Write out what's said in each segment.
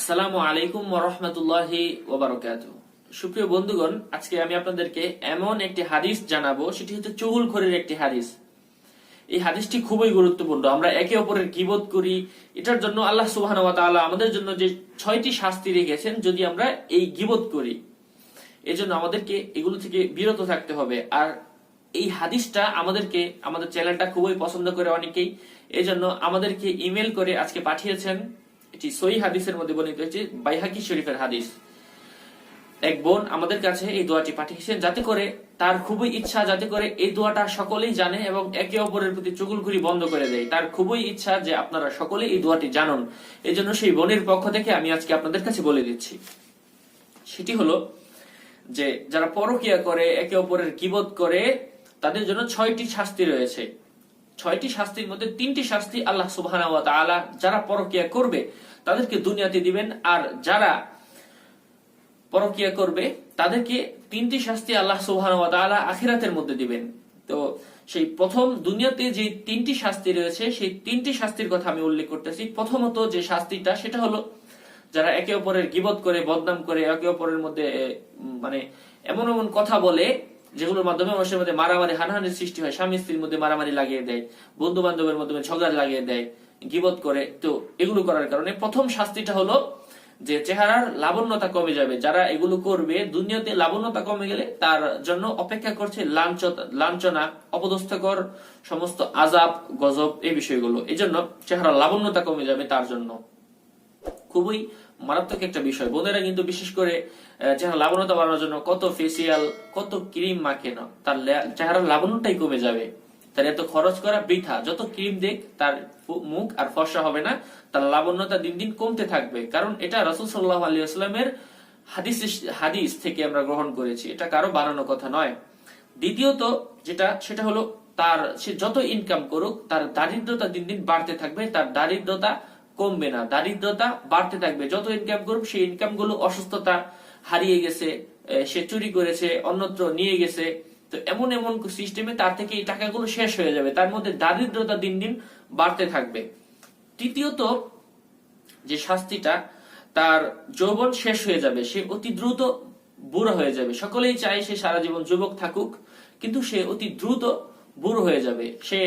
আসসালামু আলাইকুম ওরহমতুল্লাহি ওবারকাত সুপ্রিয় বন্ধুগণ, আজকে আমি আপনাদেরকে এমন একটি হাদিস জানাব, সেটি হচ্ছে চুগুল খড়ির একটি হাদিস। এই হাদিসটি খুবই গুরুত্বপূর্ণ। আমরা একে অপরের গিবত করি, এটার জন্য আল্লাহ সুবাহ আমাদের জন্য যে ছয়টি শাস্তি রেখেছেন, যদি আমরা এই গিবত করি, এজন্য আমাদেরকে এগুলো থেকে বিরত থাকতে হবে। আর এই হাদিসটা আমাদেরকে, আমাদের চ্যানেলটা খুবই পছন্দ করে অনেকেই, এজন্য আমাদেরকে ইমেল করে আজকে পাঠিয়েছেন। এটি সই হাদিসের মধ্যে বর্ণিত হয়েছে, বাইহাকি শরীফের হাদিস। এক বোন আমাদের কাছে এই দোয়াটি পাঠিয়েছেন যাতে করে তার খুবই ইচ্ছা যাতে করে এই দোয়াটা সকলেই জানে এবং একে অপরের প্রতি চুগুলখুরি বন্ধ করে দেয়। তার খুবই ইচ্ছা যে আপনারা সকলে এই দোয়াটি জানুন। জন্য সেই বোনের পক্ষ থেকে আমি আজকে আপনাদের কাছে বলে দিচ্ছি। সেটি হলো যে, যারা পরকিয়া করে, একে অপরের কিবত করে, তাদের জন্য ছয়টি শাস্তি রয়েছে। ছয়টি শাস্তির মধ্যে তিনটি শাস্তি আল্লাহ সুবাহ যারা পরকিয়া করবে তাদেরকে দুনিয়াতে দিবেন। আর যারা পরকিয়া করবে, তাদেরকে তিনটি শাস্তি আল্লাহ সুবাহ আখিরাতের মধ্যে দিবেন। তো সেই প্রথম দুনিয়াতে যে তিনটি শাস্তি রয়েছে, সেই তিনটি শাস্তির কথা আমি উল্লেখ করতেছি। প্রথমত যে শাস্তিটা, সেটা হলো যারা একে অপরের গিবত করে, বদনাম করে, একে অপরের মধ্যে মানে এমন এমন কথা বলে যেগুলোর মাধ্যমে মানুষের মধ্যে মারামারি, হানাহানির সৃষ্টি হয়। স্বামী, স্ত্রীর মধ্যে মারামারি লাগিয়ে দেয় বন্ধু বান্ধবের মাধ্যমে ঝগড়া লাগিয়ে দেয়, গিবত করে। তো এগুলো করার কারণে প্রথম শাস্তিটা হলো যে চেহারার লাবণ্যতা কমে যাবে। যারা এগুলো করবে, দুনিয়াতে লাবণ্যতা কমে গেলে তার জন্য অপেক্ষা করছে লাঞ্ছ- লাঞ্ছনা, অপদস্থকর, সমস্ত আজাব গজব এই বিষয়গুলো। এই জন্য চেহারা লাবণ্যতা কমে যাবে তার জন্য। খুবই মারাত্মক একটা বিষয়। বোনেরা কিন্তু বিশেষ করে চেহারা লাবণ্যতা বাড়ানোর জন্য কত ফেসিয়াল কত ক্রিম মাখে না, তার লে- চেহারার লাবণ্যটাই কমে যাবে। তার এত খরচ করা বৃথা। যত ক্রিম দেখ, তার মুখ আর ফর্সা হবে না, তার লাবণ্যতা দিন দিন কমতে থাকবে। কারণ এটা রসুল সাল্লাহ আলী আসলামের হাদিস হাদিস থেকে আমরা গ্রহণ করেছি। এটা কারও বানানো কথা নয়। দ্বিতীয়ত যেটা, সেটা হলো তার, সে যত ইনকাম করুক, তার দারিদ্রতা দিন দিন বাড়তে থাকবে, তার দারিদ্রতা কমবে না। দারিদ্রতা বাড়তে থাকবে। যত ইনকাম করুক, সেই ইনকামগুলো অসুস্থতা হারিয়ে গেছে সে চুরি করেছে, অন্যত্র নিয়ে গেছে। তো এমন এমন সিস্টেমে তার থেকে এই টাকাগুলো শেষ হয়ে যাবে। তার মধ্যে দারিদ্রতা দিন দিন বাড়তে থাকবে। তৃতীয়ত, যে শাস্তিটা, তার যৌবন শেষ হয়ে যাবে। সে অতি দ্রুত বুড়ো হয়ে যাবে। সকলেই চায় সে সারা জীবন যুবক থাকুক, কিন্তু সে অতি দ্রুত বুড়ো হয়ে যাবে। সে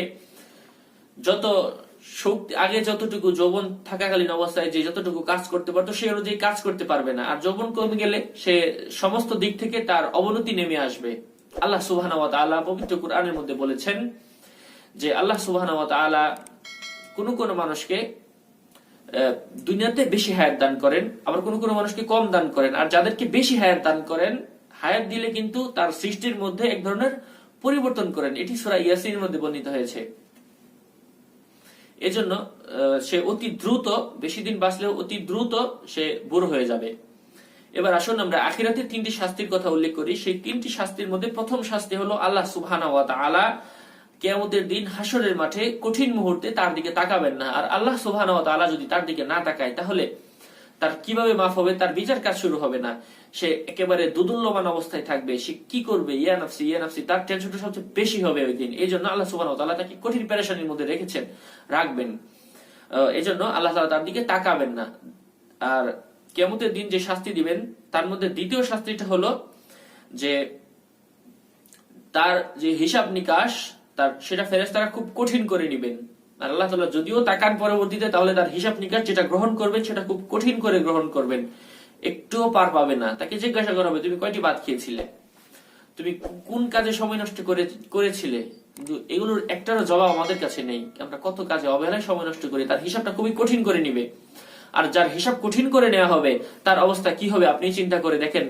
যত শক্তি, আগে যতটুকু যৌবন থাকাকালীন অবস্থায় যে যতটুকু কাজ করতে পারতো সে অনুযায়ী কাজ করতে পারবে না। আর যৌবন কমে গেলে সে সমস্ত দিক থেকে তার অবনতি নেমে আসবে। আল্লাহ সুবাহ পবিত্র কোরআনের মধ্যে বলেছেন যে, আল্লাহ সুবাহ কোন কোন মানুষকে দুনিয়াতে বেশি হায়াত দান করেন, আবার কোন কোন মানুষকে কম দান করেন। আর যাদেরকে বেশি হায়াত দান করেন, হায়াত দিলে কিন্তু তার সৃষ্টির মধ্যে এক ধরনের পরিবর্তন করেন। এটি সুরা ইয়াসিনের মধ্যে বর্ণিত হয়েছে। এজন্য সে অতি দ্রুত, বেশি দিন বাঁচলেও অতি দ্রুত সে বুড়ো হয়ে যাবে। এবার আসুন আমরা আখিরাতে তিনটি শাস্তির কথা উল্লেখ করি। সেই তিনটি শাস্তির মধ্যে প্রথম শাস্তি হলো আল্লাহ সুবহানা ওয়া তাআলা কেয়ামতের দিন হাসরের মাঠে কঠিন মুহূর্তে তার দিকে তাকাবেন না। আর আল্লাহ সুবহানা ওয়া তাআলা যদি তার দিকে না তাকায়, তাহলে তার কীভাবে মাফ হবে, তার বিচার কাজ শুরু হবে না। সে একেবারে দুদুল্যমান অবস্থায় থাকবে। সে কি করবে? ইয়া নাফসি ইয়া নাফসি, তার টেনশনটা সবচেয়ে বেশি হবে ওই দিন। এই জন্য আল্লাহ ওয়া তাআলা তাকে কঠিন পেরেশানির মধ্যে রেখেছেন। রাখবেন। এই জন্য আল্লাহ তাআলা তার দিকে তাকাবেন না। আর কেমতের দিন যে শাস্তি দিবেন, তার মধ্যে দ্বিতীয় শাস্তিটা হলো যে তার যে হিসাব নিকাশ, তার, সেটা ফেরেশতারা খুব কঠিন করে নিবেন। আর আল্লাহ তাআলা যদিও তাকান পরবর্তীতে, তাহলে তার হিসাব নিকাশ যেটা গ্রহণ করবেন, সেটা খুব কঠিন করে গ্রহণ করবেন। একটুও পার পাবে না। তাকে জিজ্ঞাসা করা হবে, তুমি কয়টি বাদ খেয়েছিলে? তুমি কোন কাজে সময় নষ্ট করে, করেছিলে? কিন্তু এগুলোর একটারও জবাব আমাদের কাছে নেই। আমরা কত কাজে অবহেলায় সময় নষ্ট করি, তার হিসাবটা খুবই কঠিন করে নিবে। আর যার হিসাব কঠিন করে নেওয়া হবে, তার অবস্থা কি হবে আপনি চিন্তা করে দেখেন।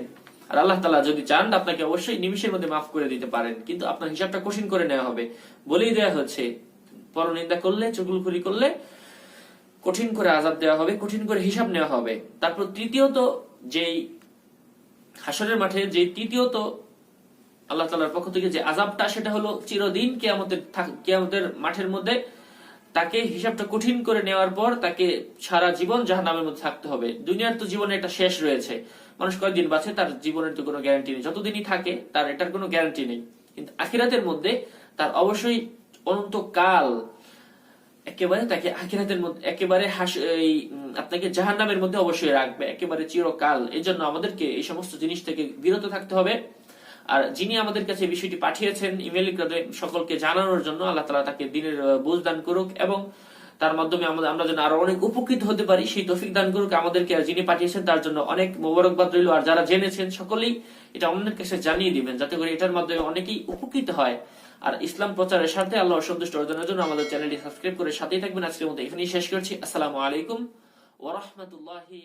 আর আল্লাহ তালা যদি চান, আপনাকে অবশ্যই নিমিষের মধ্যে মাফ করে দিতে পারেন, কিন্তু আপনার হিসাবটা কঠিন করে নেওয়া হবে। বলেই দেওয়া হচ্ছে পরনিন্দা করলে চুগুলখুরি করলে কঠিন করে আজাব দেওয়া হবে, কঠিন করে হিসাব নেওয়া হবে। তারপর তৃতীয়ত যেই হাসরের মাঠে যে তৃতীয়ত আল্লাহ তালার পক্ষ থেকে যে আজাবটা সেটা হলো চিরদিন কেয়ামতের কেয়ামতের মাঠের মধ্যে তাকে হিসাবটা কঠিন করে নেওয়ার পর তাকে সারা জীবন জাহান্নামের মধ্যে থাকতে হবে। দুনিয়ার তো জীবনে একটা শেষ রয়েছে। মানুষ কয়েকদিন বাঁচে তার জীবনের তো কোনো গ্যারান্টি নেই। যতদিনই থাকে তার এটার কোনো গ্যারান্টি নেই। কিন্তু আখিরাতের মধ্যে তার অবশ্যই অনন্তকাল একেবারে তাকে আখিরাতের মধ্যে, একেবারে এই আপনাকে আপনাকে জাহান্নামের মধ্যে অবশ্যই রাখবে, একেবারে চিরকাল। এই জন্য আমাদেরকে এই সমস্ত জিনিস থেকে বিরত থাকতে হবে। আর যিনি আমাদের কাছে বিষয়টি পাঠিয়েছেন ইমেল সকলকে জানানোর জন্য আল্লাহ তালা তাকে দিনের বুঝদান দান করুক এবং তার মাধ্যমে আমরা যেন আরও অনেক উপকৃত হতে পারি। সেই তফিক দান করুক আমাদেরকে যিনি পাঠিয়েছেন তার জন্য অনেক মোবারকবাদ রইল। আর যারা জেনেছেন, সকলেই এটা অন্যের কাছে জানিয়ে দিবেন, যাতে করে এটার মাধ্যমে অনেকেই উপকৃত হয়। আর ইসলাম প্রচারের সাথে আল্লাহ অসন্তুষ্ট অর্জনের জন্য আমাদের চ্যানেলটি সাবস্ক্রাইব করে সাথেই থাকবেন। আজকের মতো এখানেই শেষ করছি। আসসালামু আলাইকুম ওরহমতুল্লাহি